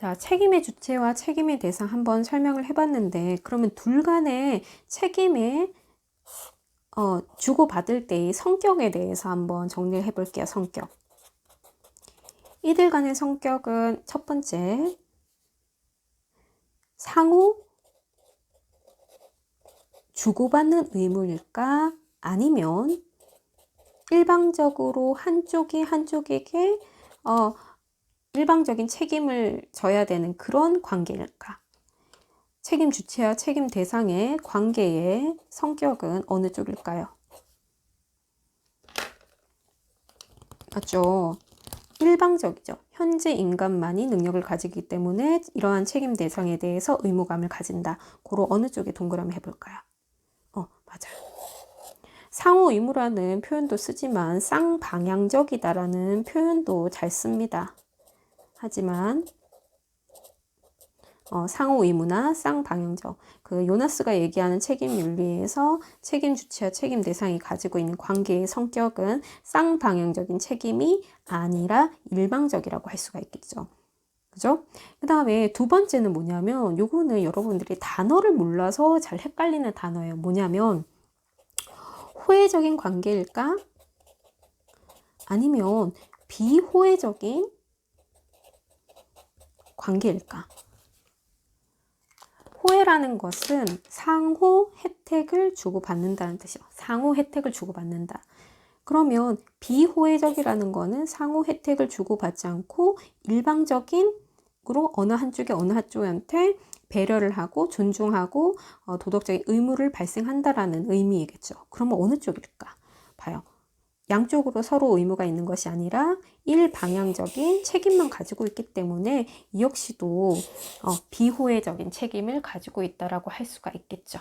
자, 책임의 주체와 책임의 대상 한번 설명을 해봤는데, 그러면 둘 간의 책임의 어, 주고받을 때의 성격에 대해서 한번 정리를 해볼게요. 성격. 이들 간의 성격은 첫 번째, 상호 주고받는 의무일까? 아니면 일방적으로 한쪽이 한쪽에게 어, 일방적인 책임을 져야 되는 그런 관계일까? 책임 주체와 책임 대상의 관계의 성격은 어느 쪽일까요? 맞죠? 일방적이죠. 현재 인간만이 능력을 가지기 때문에 이러한 책임 대상에 대해서 의무감을 가진다. 고로 어느 쪽에 동그라미 해볼까요? 어, 맞아요. 상호 의무라는 표현도 쓰지만 쌍방향적이다라는 표현도 잘 씁니다. 하지만 어, 상호 의무나 쌍방향적 그 요나스가 얘기하는 책임 윤리에서 책임 주체와 책임 대상이 가지고 있는 관계의 성격은 쌍방향적인 책임이 아니라 일방적이라고 할 수가 있겠죠. 그죠? 그 다음에 두 번째는 뭐냐면 요거는 여러분들이 단어를 몰라서 잘 헷갈리는 단어예요. 뭐냐면 호혜적인 관계일까? 아니면 비호혜적인 관계일까? 호혜라는 것은 상호 혜택을 주고받는다는 뜻이요. 상호 혜택을 주고받는다. 그러면 비호혜적이라는 거는 상호 혜택을 주고받지 않고 일방적인으로 어느 한쪽이 어느 한쪽한테 배려를 하고 존중하고 어, 도덕적인 의무를 발생한다라는 의미이겠죠. 그러면 어느 쪽일까? 봐요. 양쪽으로 서로 의무가 있는 것이 아니라 일방향적인 책임만 가지고 있기 때문에 이 역시도 어, 비호혜적인 책임을 가지고 있다라고 할 수가 있겠죠.